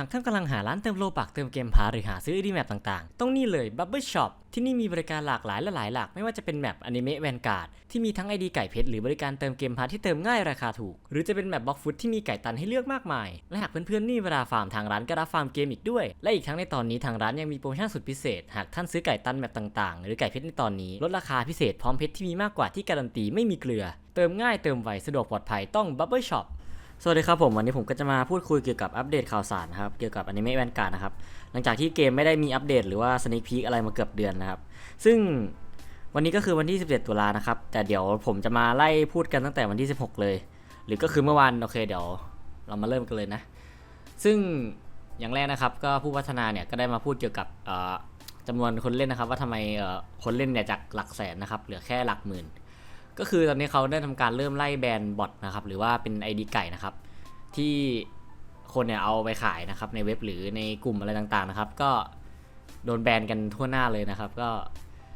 หากท่านกำลังหาร้านเติมโลบักเติมเกมพาหรือหาซื้อดีแมปต่างๆ ต้องนี่เลย Bubble Shop ที่นี่มีบริการหลากหลายและหลายหลากไม่ว่าจะเป็นแมปอนิเมะแวนการ์ดที่มีทั้ง ID ไก่เพชรหรือบริการเติมเกมพาทที่เติมง่ายราคาถูก หรือจะเป็นแมปบล็อกฟุตที่มีไก่ตันให้เลือกมากมาย และหากเพื่อนๆนี่เวลาฟาร์มทางร้านก็รับฟาร์มเกมอีกด้วย และอีกทั้งในตอนนี้ทางร้านยังมีโปรโมชั่นสุดพิเศษ หากท่านซื้อไก่ตันแมปต่างๆ หรือไก่เพชรในตอนนี้ลดราคาพิเศษพร้อมเพชรที่มีมากกว่าที่การันตีไม่มีเกลือ เติมง่ายเติมไวสะดวกปลอดภัยต้อง Bubble Shop สวัสดีครับผมวันนี้ผมก็จะมาพูดคุยเกี่ยวกับอัปเดตข่าวสารนะครับเกี่ยวกับอนิเมะแวนการ์ดนะครับหลังจากที่เกมไม่ได้มีอัปเดตหรือว่าส n น a พี e อะไรมาเกือบเดือนนะครับซึ่งวันนี้ก็คือวันที่ 17 ตุลานะครับแต่เดี๋ยวผมจะมาไล่พูดกันตั้งแต่วันที่ 16 เลย หรือก็คือเมื่อวานโอเคเดี๋ยวเรามาเริ่มกันเลยนะ ซึ่งอย่างแรกนะครับก็ผู้พัฒนาเนี่ยก็ได้มาพูดเกี่ยวกับจำนวนคนเล่นนะครับ ว่าทำไมคนเล่นเนี่ยจากหลักแสนนะครับเหลือแค่หลักหมื่น ก็คือตอนนี้เขาได้ทำการเริ่มไล่แบนบอทนะครับหรือว่าเป็น ID ไก่นะครับ ที่คนเนี่ยเอาไปขายนะครับในเว็บหรือในกลุ่มอะไรต่างๆนะครับ ก็โดนแบนกันทั่วหน้าเลยนะครับ ก็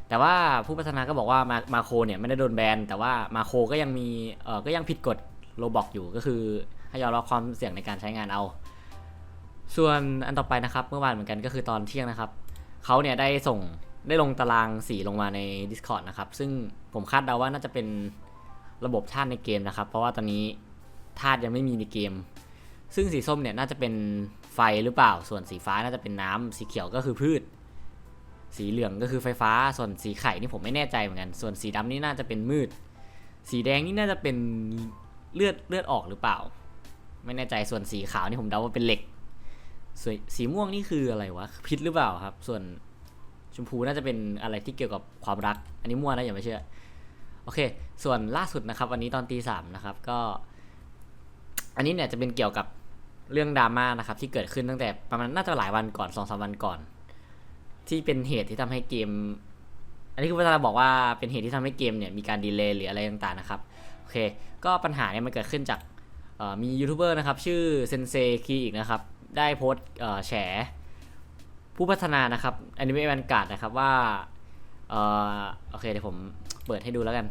แต่ว่าผู้พัฒนาก็บอกว่ามามาโคเนี่ยไม่ได้โดนแบนแต่ว่ามาโคก็ยังมีเออก็ยังผิดกฎโลบอกอยู่ก็คือให้ยอมรับความเสี่ยงในการใช้งานเอา ส่วนอันต่อไปนะครับ เมื่อวานเหมือนกันก็คือตอนเที่ยงนะครับเขาเนี่ยได้ส่งได้ลงตารางสีลงมาใน Discord นะครับ ซึ่ง ผมคาดเดาว่าน่าจะเป็นระบบธาตุในเกมนะครับ เพราะว่าตอนนี้ธาตุยังไม่มีในเกม ซึ่งสีส้มเนี่ยน่าจะเป็นไฟหรือเปล่า ส่วนสีฟ้าน่าจะเป็นน้ำสีเขียวก็คือพืช สีเหลืองก็คือไฟฟ้า ส่วนสีไข่นี่ผมไม่แน่ใจเหมือนกัน ส่วนสีดำนี่น่าจะเป็นมืด สีแดงนี่น่าจะเป็นเลือดเลือดออกหรือเปล่า ไม่แน่ใจ ส่วนสีขาวนี่ผมเดาว่าเป็นเหล็กสสีม่วงนี่คืออะไรวะพิษหรือเปล่าครับ ส่วนชมพูน่าจะเป็นอะไรที่เกี่ยวกับความรัก อันนี้มั่วนะอย่าไปเชื่อ โอเค ส่วนล่าสุดนะครับ วันนี้ตอนตีสามนะครับก็ อันนี้เนี่ยจะเป็นเกี่ยวกับเรื่องดราม่านะครับ ที่เกิดขึ้นตั้งแต่ประมาณน่าจะหลายวันก่อนสองสามวันก่อน ที่เป็นเหตุที่ทำให้เกม อันนี้คือพัฒนาบอกว่าเป็นเหตุที่ทำให้เกมเนี่ยมีการดีเลย์หรืออะไรต่างๆนะครับโอเค ก็ปัญหาเนี่ยมันเกิดขึ้นจากมียูทูบเบอร์นะครับ ชื่อเซนเซคีอีกนะครับ ได้โพสต์แฉผู้พัฒนานะครับอนิเมะแวนการ์ดนะครับว่าอโอเคเดี๋ยวผม เปิดให้ดูแล้วกัน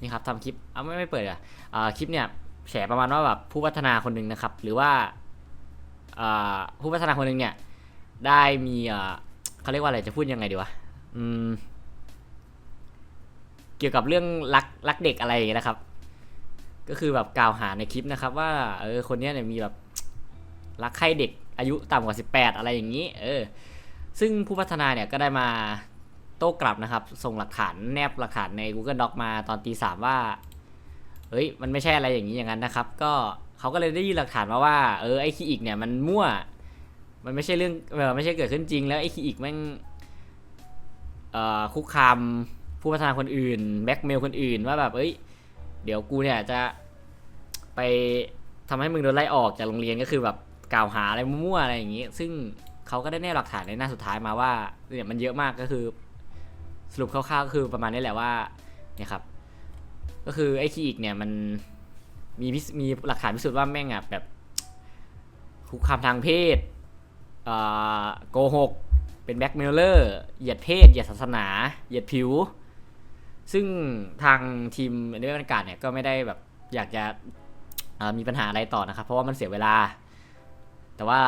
นี่ครับทำคลิปเอาไม่ไม่เปิดอะอ่าคลิปเนี่ยแฉประมาณว่าแบบผู้พัฒนาคนหนึ่งนะครับ หรือว่าผู้พัฒนาคนหนึ่งเนี่ย ได้มีเขาเรียกว่าอะไรจะพูดยังไงดีวะเกี่ยวกับเรื่องรักรักเด็กอะไรอย่างเงี้ยนะครับ ก็คือแบบกล่าวหาในคลิปนะครับ ว่าเออคนเนี้ยเนี่ยมีแบบรักใครเด็กอายุต่ำกว่า 18 อะไรอย่างนี้ เออ ซึ่งผู้พัฒนาเนี่ยก็ได้มา โต้กลับนะครับ ส่งหลักฐานแนบหลักฐานใน Google Doc มาตอนตีสามว่า เฮ้ย มันไม่ใช่อะไรอย่างนี้อย่างนั้นนะครับ ก็เขาก็เลยได้ยื่นหลักฐานมาว่า เออ ไอ้คีอีกเนี่ยมันมั่ว มันไม่ใช่เรื่องไม่ใช่เกิดขึ้นจริง แล้วไอ้คีอีกแม่งเอ่คุกคามผู้พัฒนาคนอื่นแบ็กเมลคนอื่นว่าแบบ เอ้ย เดี๋ยวกูเนี่ยจะไปทำให้มึงโดนไล่ออกจากโรงเรียนก็คือแบบกล่าวหาอะไรมั่วๆอะไรอย่างนี้ ซึ่งเขาก็ได้แนบหลักฐานในหน้าสุดท้ายมาว่าเนี่ยมันเยอะมากก็คือ สรุปคร่าวๆก็คือประมาณนี้แหละว่าเนี่ยครับ ก็คือไอ้คีอีกเนี่ยมันมีมีหลักฐานพิสูจน์ว่าแม่งอะแบบคุกคามทางเพศอ่อโกหก เป็นแบ็กเมลเลอร์เหยียดเพศ เหยียดศาสนา เหยียดผิว ซึ่งทางทีมในบรรยากาศเนี่ยก็ไม่ได้แบบอยากจะมีปัญหาอะไรต่อนะครับ เพราะว่ามันเสียเวลา แต่ว่า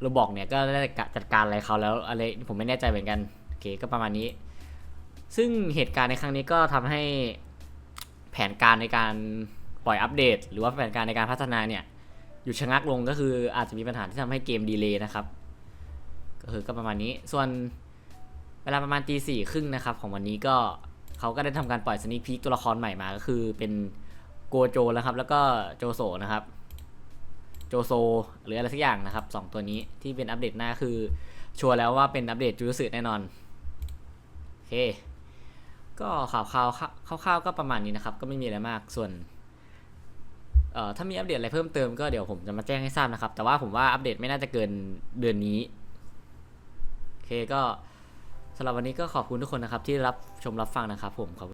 โรบอกเนี่ยก็ได้จัดการอะไรเขาแล้วอะไรผมไม่แน่ใจเหมือนกัน เคก็ประมาณนี้ ซึ่งเหตุการณ์ในครั้งนี้ก็ทำให้แผนการในการปล่อยอัปเดต หรือว่าแผนการในการพัฒนาเนี่ยหยุดชะงักลงก็คืออาจจะมีปัญหาที่ทำให้เกมดีเลย์นะครับ ก็คือก็ประมาณนี้ส่วนเวลาประมาณตีสี่ครึ่งนะครับ ของวันนี้ก็เขาก็ได้ทำการปล่อยสนิคพีคตัวละครใหม่มาก็คือเป็นโกโจแล้วครับ แล้วก็โจโซนะครับ โจโซหรืออะไรสักอย่างนะครับสองตัวนี้ที่เป็นอัปเดตหน้าคือชัวร์แล้วว่าเป็นอัปเดตจูสึแน่นอน เค ก็ข่าวข่าวคร่าวๆก็ประมาณนี้นะครับ ก็ไม่มีอะไรมากส่วนเอ่อถ้ามีอัปเดตอะไรเพิ่มเติมก็เดี๋ยวผมจะมาแจ้งให้ทราบนะครับ แต่ว่าผมว่าอัปเดตไม่น่าจะเกินเดือนนี้โอเคก็สำหรับวันนี้ก็ขอบคุณทุกคนนะครับที่รับชมรับฟังนะครับผมขอบ